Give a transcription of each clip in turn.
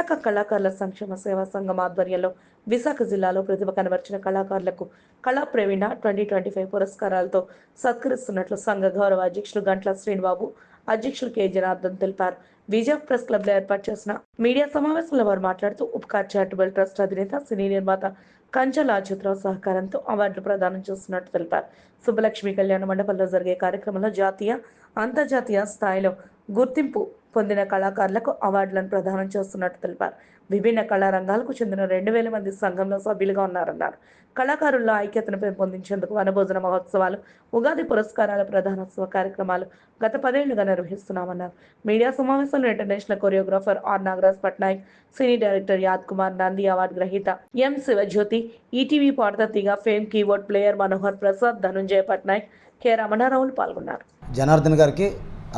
విశాఖ కళాకారుల సంక్షేమ సేవా సంఘం ఆధ్వర్యంలో విశాఖ జిల్లాలో ప్రతిభ కనబర్చిన కళాకారులకు Kala Praveena twenty twenty five పురస్కారాలతో సత్కరిస్తున్నట్లు సంఘ గౌరవ అధ్యక్షులు గంట్ల శ్రీనిబాబు అధ్యక్షులు కె. జనార్దన్ తెలిపారు. విజయ ప్రెస్ క్లబ్లో ఏర్పాటు చేసిన మీడియా సమావేశంలో వారు మాట్లాడుతూ ఉపకార్ చారిటబుల్ ట్రస్ట్ అధినేత సినీ నిర్మాత కంచల అచ్యుతరావు సహకారంతో అవార్డులు ప్రదానం చేస్తున్నట్టు తెలిపారు. సుబ్బలక్ష్మి కళ్యాణ మండపంలో జరిగే కార్యక్రమంలో జాతీయ అంతర్జాతీయ స్థాయిలో గుర్తింపు పొందిన కళాకారులకు అవార్డులను ప్రదానం చేస్తున్నట్టు తెలిపారు. విభిన్న కళారంగాలకు చెందిన రెండు వేల మంది సంఘంలో సభ్యులుగా ఉన్నారన్నారు. కళాకారుల్లో ఐక్యతను పెంపొందించేందుకు వనభోజన మహోత్సవాలు ఉగాది పురస్కారాల ప్రధానోత్సవ కార్యక్రమాలు గత పదేళ్ళుగా నిర్వహిస్తున్నామన్నారు. మీడియా సమావేశంలో international choreographer R Nagaraj Patnaik cine director Yad Kumar Nandi award గ్రహీత M Sivajyothi ETV Paadutha Theeyaga fame keyboard player Manohar Prasad Dhanunjaya Patnaik K రమణారావులు పాల్గొన్నారు. జనార్దన్ గారికి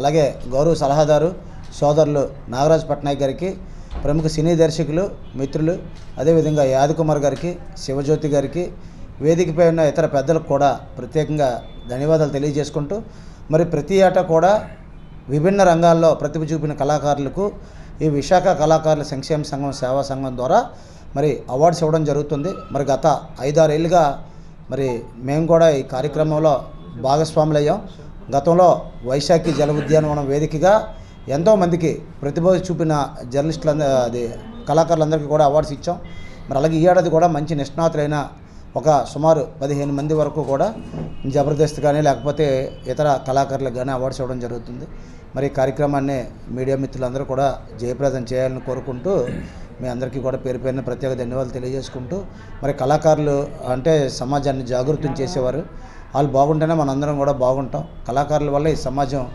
అలాగే గౌరవ సలహాదారు సోదరులు నాగరాజ్ పట్నాయక్ గారికి ప్రముఖ సినీ దర్శకులు మిత్రులు అదేవిధంగా యాదకుమార్ గారికి శివజ్యోతి గారికి వేదికపై ఉన్న ఇతర పెద్దలకు కూడా ప్రత్యేకంగా ధన్యవాదాలు తెలియజేసుకుంటూ మరి ప్రతి ఏటా కూడా విభిన్న రంగాల్లో ప్రతిభ చూపిన కళాకారులకు ఈ విశాఖ కళాకారుల సంక్షేమ సంఘం సేవా సంఘం ద్వారా మరి అవార్డ్స్ ఇవ్వడం జరుగుతుంది. మరి గత ఐదారేళ్ళుగా మరి మేము కూడా ఈ కార్యక్రమంలో భాగస్వాములయ్యాం. గతంలో వైశాఖి జల ఉద్యానవనం వేదికగా ఎంతోమందికి ప్రతిభ చూపిన జర్నలిస్టులు అది కళాకారులందరికీ కూడా అవార్డ్స్ ఇచ్చాం. మరి అలాగే ఈ ఏడాది కూడా మంచి నిష్ణాతులైన ఒక సుమారు పదిహేను మంది వరకు కూడా జబర్దస్త్ కానీ లేకపోతే ఇతర కళాకారులకు కానీ అవార్డ్స్ ఇవ్వడం జరుగుతుంది. మరి ఈ కార్యక్రమాన్ని మీడియా మిత్రులందరూ కూడా జయప్రదం చేయాలని కోరుకుంటూ మీ అందరికీ కూడా పేరు పేరున ప్రత్యేక ధన్యవాదాలు తెలియజేసుకుంటూ మరి కళాకారులు అంటే సమాజాన్ని జాగృతం చేసేవారు. వాళ్ళు బాగుంటేనే మనందరం కూడా బాగుంటాం. కళాకారుల వల్ల ఈ సమాజం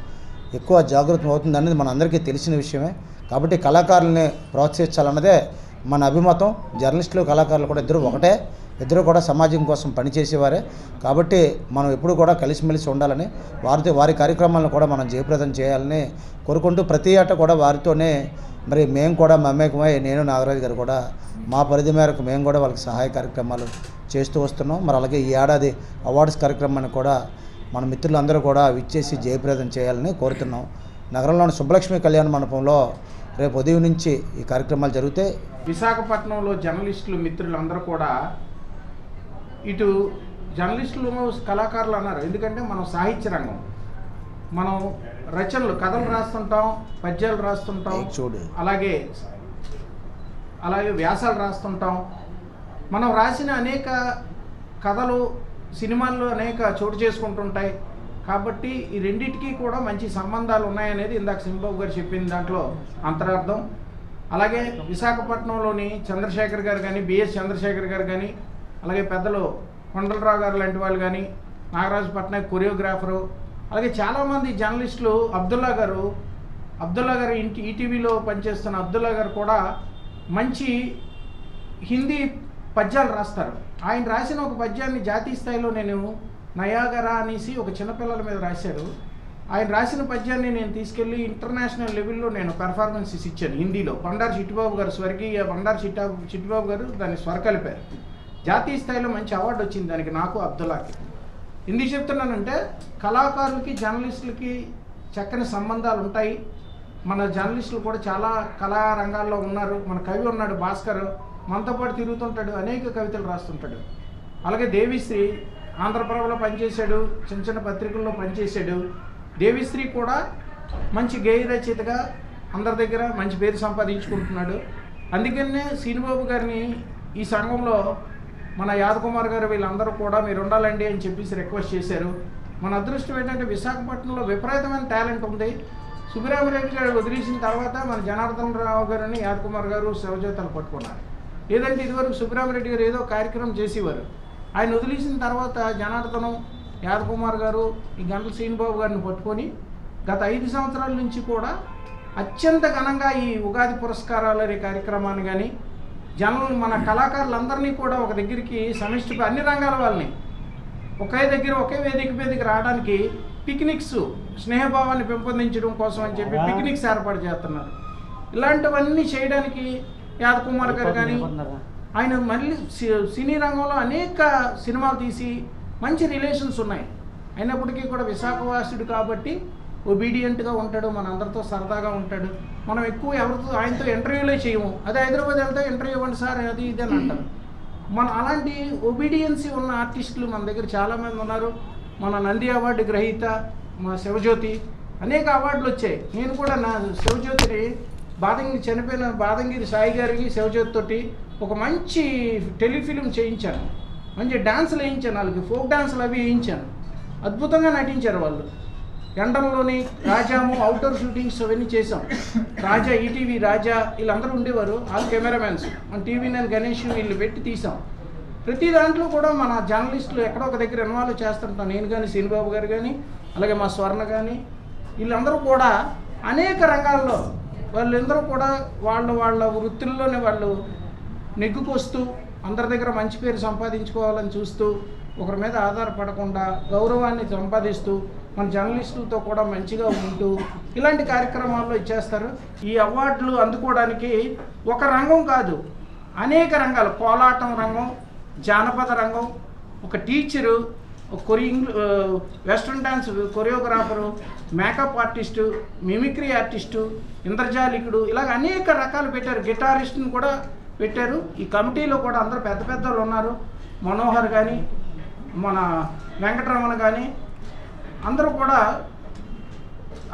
ఎక్కువ జాగృతం అవుతుంది అనేది మన అందరికీ తెలిసిన విషయమే. కాబట్టి కళాకారుల్ని ప్రోత్సహించాలన్నదే మన అభిమతం. జర్నలిస్టులు కళాకారులు కూడా ఇద్దరు ఒకటే. ఇద్దరు కూడా సమాజం కోసం పనిచేసేవారే. కాబట్టి మనం ఎప్పుడు కూడా కలిసిమెలిసి ఉండాలని వారితో వారి కార్యక్రమాలను కూడా మనం జయప్రదం చేయాలని కోరుకుంటూ ప్రతి ఆట కూడా వారితోనే మరి మేము కూడా మమేకమై నేను నాగరాజు గారు కూడా మా పరిధి మేరకు మేము కూడా వాళ్ళకి సహాయ కార్యక్రమాలు చేస్తూ వస్తున్నాం. మరి అలాగే ఈ ఏడాది అవార్డ్స్ కార్యక్రమాన్ని కూడా మన మిత్రులందరూ కూడా విచ్చేసి జయప్రదం చేయాలని కోరుతున్నాం. నగరంలోని సుబ్బలక్ష్మి కళ్యాణ మండపంలో రేపు ఉదయం నుంచి ఈ కార్యక్రమాలు జరిగితే విశాఖపట్నంలో జర్నలిస్టులు మిత్రులందరూ కూడా ఇటు జర్నలిస్టులు కళాకారులు అన్నారు. ఎందుకంటే మనం సాహిత్య రంగం మనం రచనలు కథలు రాస్తుంటాం పద్యాలు రాస్తుంటాం చూడు. అలాగే అలాగే వ్యాసాలు రాస్తుంటాం. మనం రాసిన అనేక కథలు సినిమాల్లో అనేక చోటు చేసుకుంటుంటాయి. కాబట్టి ఈ రెండింటికి కూడా మంచి సంబంధాలు ఉన్నాయనేది ఇందాక సింబాబు గారు చెప్పింది దాంట్లో అంతరార్థం. అలాగే విశాఖపట్నంలోని చంద్రశేఖర్ గారు కానీ బిఎస్ చంద్రశేఖర్ గారు కానీ అలాగే పెద్దలు కొండలరావు గారు లాంటి వాళ్ళు కానీ నాగరాజు పట్నాయక్ కొరియోగ్రాఫరు అలాగే చాలామంది జర్నలిస్టులు అబ్దుల్లా గారు అబ్దుల్లా గారు ఇంటి ఈటీవీలో పనిచేస్తున్న అబ్దుల్లా గారు కూడా మంచి హిందీ పద్యాలు రాస్తారు. ఆయన రాసిన ఒక పద్యాన్ని జాతీయ స్థాయిలో నేను నయాగరా అనేసి ఒక చిన్నపిల్లల మీద రాశారు ఆయన రాసిన పద్యాన్ని నేను తీసుకెళ్ళి ఇంటర్నేషనల్ లెవెల్లో నేను పెర్ఫార్మెన్సెస్ ఇచ్చాను హిందీలో. బండారు చిట్టిబాబు గారు స్వర్గీయ బండారు చిట్టా చిట్టిబాబు గారు దాన్ని స్వర కలిపారు. జాతీయ స్థాయిలో మంచి అవార్డు వచ్చింది దానికి నాకు అబ్దుల్లాకి. ఎందుకు చెప్తున్నానంటే కళాకారులకి జర్నలిస్టులకి చక్కని సంబంధాలు ఉంటాయి. మన జర్నలిస్టులు కూడా చాలా కళా రంగాల్లో ఉన్నారు. మన కవి ఉన్నాడు భాస్కర్. మనతో పాటు తిరుగుతుంటాడు అనేక కవితలు రాస్తుంటాడు. అలాగే దేవిశ్రీ ఆంధ్రప్రభలో పనిచేశాడు చిన్న చిన్న పత్రికల్లో పనిచేశాడు. దేవిశ్రీ కూడా మంచి గేయ రచయితగా అందరి దగ్గర మంచి పేరు సంపాదించుకుంటున్నాడు. అందుకనే శ్రీనిబాబు గారిని ఈ సంఘంలో మన యాదకుమార్ గారు వీళ్ళందరూ కూడా మీరు ఉండాలండి అని చెప్పేసి రిక్వెస్ట్ చేశారు. మన అదృష్టం ఏంటంటే విశాఖపట్నంలో విపరీతమైన టాలెంట్ ఉంది. సుబ్బరామరెడ్డి గారు వదిలేసిన తర్వాత మన జనార్దన్ రావు గారిని యాదకుమార్ గారు శివజ్యోతలు పట్టుకున్నారు. లేదంటే ఇదివరకు సుబ్బరామరెడ్డి గారు ఏదో కార్యక్రమం చేసేవారు. ఆయన వదిలేసిన తర్వాత జనార్దనం యాదకుమార్ గారు ఈ గంటల శ్రీనిబాబు గారిని పట్టుకొని గత ఐదు సంవత్సరాల నుంచి కూడా అత్యంత ఘనంగా ఈ ఉగాది పురస్కారాలు అనే కార్యక్రమాన్ని కానీ జనులు మన కళాకారులందరినీ కూడా ఒక దగ్గరికి సమిష్టి అన్ని రంగాల వాళ్ళని ఒకే దగ్గర ఒకే వేదిక మీదకి రావడానికి పిక్నిక్స్ స్నేహభావాన్ని పెంపొందించడం కోసం అని చెప్పి పిక్నిక్స్ ఏర్పాటు చేస్తున్నారు. ఇలాంటివన్నీ చేయడానికి యాదకుమార్ గారు కానీ ఆయన మళ్ళీ సినీ రంగంలో అనేక సినిమాలు తీసి మంచి రిలేషన్స్ ఉన్నాయి. అయినప్పటికీ కూడా విశాఖవాసుడు కాబట్టి ఒబీడియంట్గా ఉంటాడు మన అందరితో సరదాగా ఉంటాడు. మనం ఎక్కువ ఎవరితో ఆయనతో ఇంటర్వ్యూలే చేయము. అదే హైదరాబాద్ వెళ్తే ఇంటర్వ్యూ ఇవ్వండి సార్ అది ఇది అని అంటారు. మన అలాంటి ఒబీడియన్సీ ఉన్న ఆర్టిస్టులు మన దగ్గర చాలామంది ఉన్నారు. మన నంది అవార్డు గ్రహీత మా శివజ్యోతి అనేక అవార్డులు వచ్చాయి. నేను కూడా నా శివజ్యోతిని బాదంగిరి చనిపోయిన బాదంగిరి సాయి గారికి శివజ్యోతి తోటి ఒక మంచి టెలిఫిలిం చేయించాను. మంచి డాన్సులు వేయించాను వాళ్ళకి ఫోక్ డాన్సులు అవి వేయించాను. అద్భుతంగా నటించారు వాళ్ళు. ఎండల్లోని రాజాము అవుట్డోర్ షూటింగ్స్ అవన్నీ చేసాం రాజా ఈటీవీ రాజా వీళ్ళందరూ ఉండేవారు. వాళ్ళు కెమెరామెన్స్. మన టీవీ నేను గణేష్ వీళ్ళు పెట్టి తీసాం ప్రతి దాంట్లో కూడా మన జర్నలిస్టులు ఎక్కడో ఒక దగ్గర ఇన్వాల్వ్ చేస్తుంటాం. నేను కానీ శ్రీనిబాబు గారు కానీ అలాగే మా స్వర్ణ కానీ వీళ్ళందరూ కూడా అనేక రంగాల్లో వాళ్ళందరూ కూడా వాళ్ళ వాళ్ళ వృత్తుల్లోనే వాళ్ళు నెగ్గుకొస్తూ అందరి దగ్గర మంచి పేరు సంపాదించుకోవాలని చూస్తూ ఒకరి మీద ఆధారపడకుండా గౌరవాన్ని సంపాదిస్తూ మన జర్నలిస్టులతో కూడా మంచిగా ఉంటూ ఇలాంటి కార్యక్రమాల్లో ఇచ్చేస్తారు. ఈ అవార్డులు అందుకోవడానికి ఒక రంగం కాదు అనేక రంగాలు. కోలాటం రంగం జానపద రంగం ఒక teacher కొరి western dance choreographer makeup artist mimicry artist ఇంద్రజాలికుడు ఇలాగ అనేక రకాలు పెట్టారు. గిటారిస్ట్ని కూడా పెట్టారు. ఈ కమిటీలో కూడా అందరూ పెద్ద పెద్ద వాళ్ళు ఉన్నారు. మనోహర్ కానీ మన వెంకటరమణ కానీ అందరూ కూడా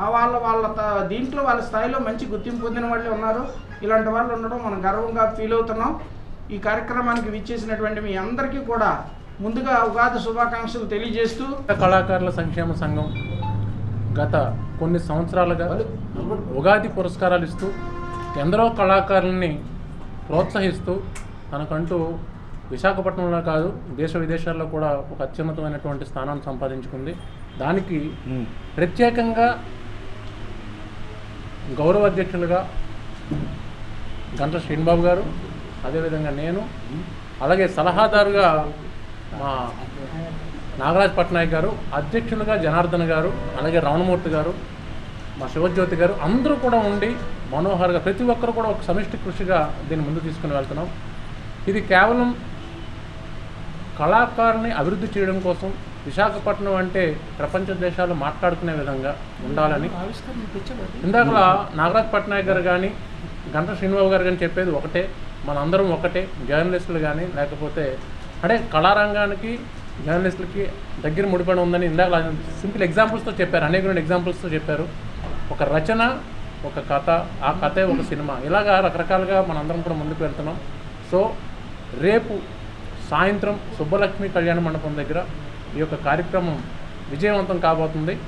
వాళ్ళ వాళ్ళ త- దీంట్లో వాళ్ళ స్థాయిలో మంచి గుర్తింపు పొందిన వాళ్ళే ఉన్నారు. ఇలాంటి వాళ్ళు ఉండడం మనం గర్వంగా ఫీల్ అవుతున్నాం. ఈ కార్యక్రమానికి విచ్చేసినటువంటి మీ అందరికీ కూడా ముందుగా ఉగాది శుభాకాంక్షలు తెలియజేస్తూ కళాకారుల సంక్షేమ సంఘం గత కొన్ని సంవత్సరాలుగా ఉగాది పురస్కారాలు ఇస్తూ ఎందరో కళాకారుల్ని ప్రోత్సహిస్తూ తనకంటూ విశాఖపట్నంలో కాదు దేశ విదేశాల్లో కూడా ఒక అత్యున్నతమైనటువంటి స్థానాన్ని సంపాదించుకుంది. దానికి ప్రత్యేకంగా గౌరవ అధ్యక్షులుగా గంట శ్రీనిబాబు గారు అదేవిధంగా నేను అలాగే సలహాదారుగా మా నాగరాజ్ పట్నాయక్ గారు అధ్యక్షులుగా జనార్దన్ గారు అలాగే రమణమూర్తి గారు మా శివజ్యోతి గారు అందరూ కూడా ఉండి మనోహర్గా ప్రతి ఒక్కరు కూడా ఒక సమిష్టి కృషిగా దీన్ని ముందు తీసుకుని వెళ్తున్నాం. ఇది కేవలం కళాకారుని అభివృద్ధి చేయడం కోసం విశాఖపట్నం అంటే ప్రపంచ దేశాలు మాట్లాడుకునే విధంగా ఉండాలని. ఇందాక నాగరాజ్ పట్నాయక్ గారు కానీ గంట శ్రీనివాబు గారు కానీ చెప్పేది ఒకటే మనందరం ఒకటే జర్నలిస్టులు కానీ లేకపోతే అంటే కళారంగానికి జర్నలిస్టులకి దగ్గర ముడిపడి ఉందని ఇందాక సింపుల్ ఎగ్జాంపుల్స్తో చెప్పారు అనేక ఎగ్జాంపుల్స్తో చెప్పారు. ఒక రచన ఒక కథ ఆ కథే ఒక సినిమా. ఇలాగా రకరకాలుగా మనందరం కూడా ముందుకు వెళ్తున్నాం. సో రేపు సాయంత్రం సుబ్బలక్ష్మి కళ్యాణ మండపం దగ్గర ఈ యొక్క కార్యక్రమం విజయవంతం కాబోతుంది.